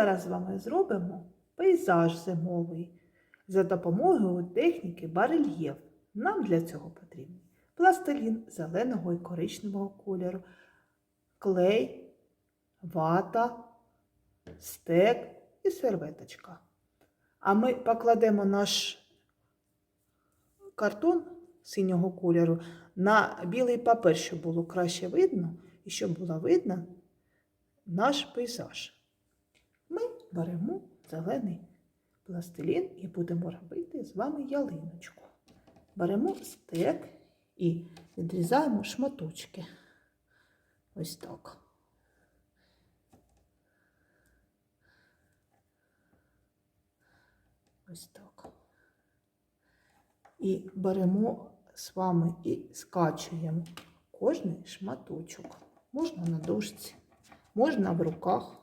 зараз з вами зробимо пейзаж зимовий за допомогою техніки барельєф. Нам для цього потрібен пластилін зеленого і коричневого кольору, клей, вата, стек і серветочка. А ми покладемо наш картон синього кольору на білий папер, щоб було краще видно і щоб було видно наш пейзаж. Ми беремо зелений пластилін і будемо робити з вами ялиночку. Беремо стек і відрізаємо шматочки. Ось так. Ось так. І беремо з вами і скачуємо кожний шматочок. Можна на дошці, можна в руках.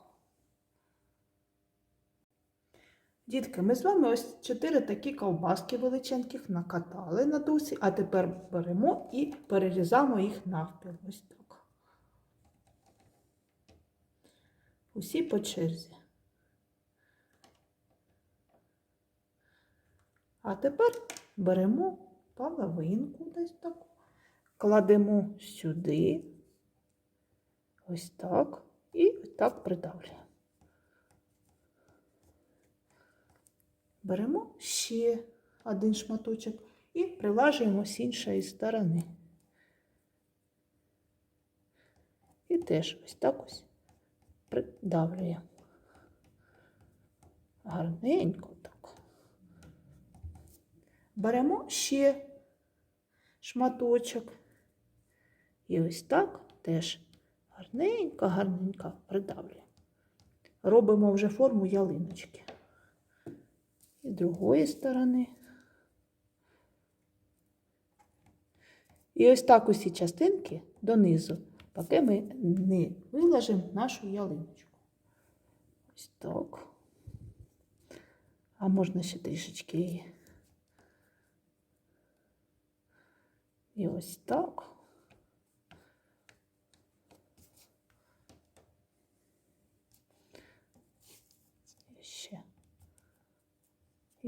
Дітки, ми з вами ось чотири такі ковбаски величеньких накатали на досі, а тепер беремо і перерізаємо їх навпіл. Ось так. Усі по черзі. А тепер беремо половинку десь таку, кладемо сюди, ось так, і так придавлюємо. Беремо ще один шматочок і прилажуємо з іншої сторони. І теж ось так ось придавлюємо. Гарненько так. Беремо ще шматочок. І ось так теж гарненько-гарненько придавлюємо. Робимо вже форму ялиночки. З другої сторони. І ось так усі частинки донизу, поки ми не виложимо нашу ялиночку. Ось так. А можна ще трішечки її. І ось так. І ще.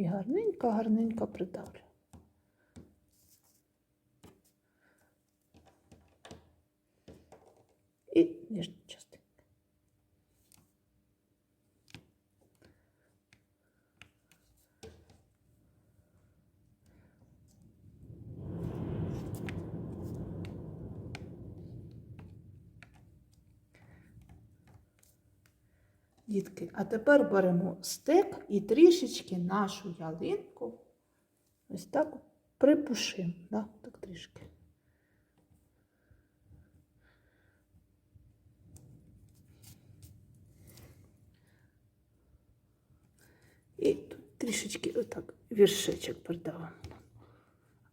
І гарненько, гарненько придавлю. І нижню Дітки, а тепер беремо стек і трішечки нашу ялинку ось так припушимо, да? так трішки. І тут трішечки отак віршечок придавимо.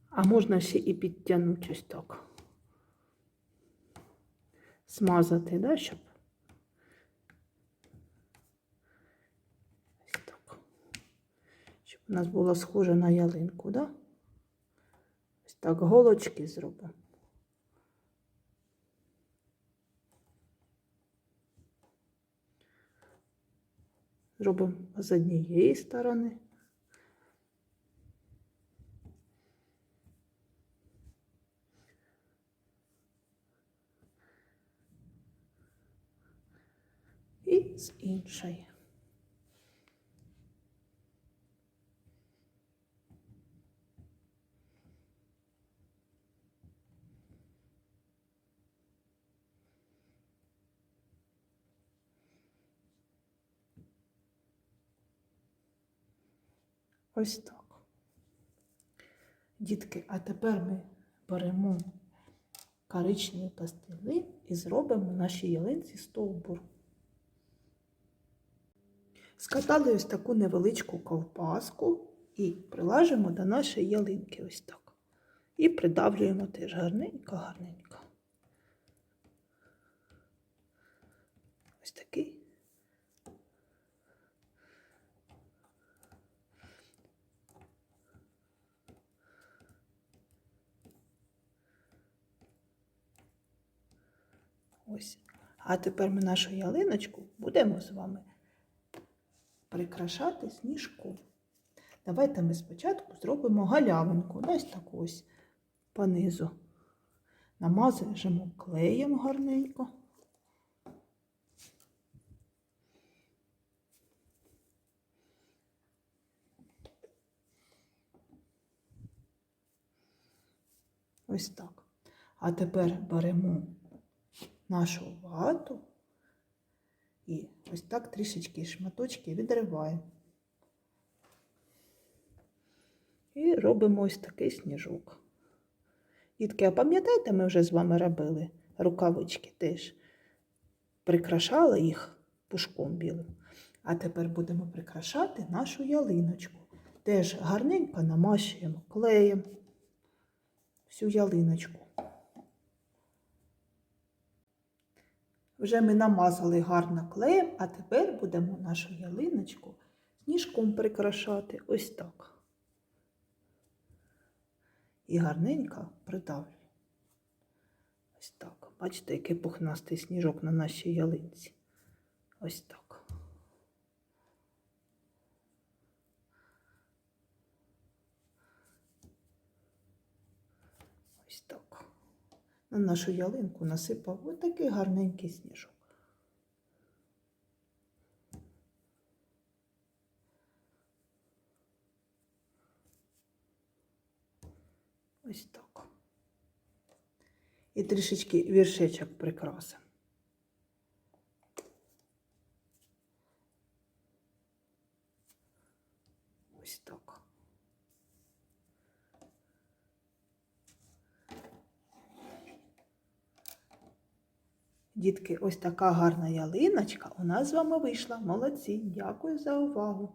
А можна ще і підтягнути ось так. Смазати, да, щоб Ось так. Щоб у нас було схоже на ялинку, да? Ось так голочки зробимо. Зробимо з однієї сторони. І з іншої. Ось так. Дітки, а тепер ми беремо коричневі пластили і зробимо нашій ялинці стовбур. Скатали ось таку невеличку ковпаску і прилажимо до нашої ялинки ось так. І придавлюємо теж гарненько-гарненько. Ось такий. Ось. А тепер ми нашу ялиночку будемо з вами прикрашати сніжком. Давайте ми спочатку зробимо галявинку, ось таку ось понизу. Намазуємо клеєм гарненько. Ось так. А тепер беремо нашу вату і ось так трішечки шматочки відриваємо. І робимо ось такий сніжок. Дітки, а пам'ятаєте, ми вже з вами робили рукавички теж. Прикрашали їх пушком білим. А тепер будемо прикрашати нашу ялиночку. Теж гарненько намащуємо клеєм всю ялиночку. Вже ми намазали гарно клеєм, а тепер будемо нашу ялиночку сніжком прикрашати ось так. І гарненько придавлю. Ось так. Бачите, який пухнастий сніжок на нашій ялинці. Ось так. Ось так. На нашу ялинку насипав ось такий гарненький сніжок. Ось так. І трішечки віршечок прикрасимо. Ось так. Дітки, ось така гарна ялиночка у нас з вами вийшла. Молодці. Дякую за увагу.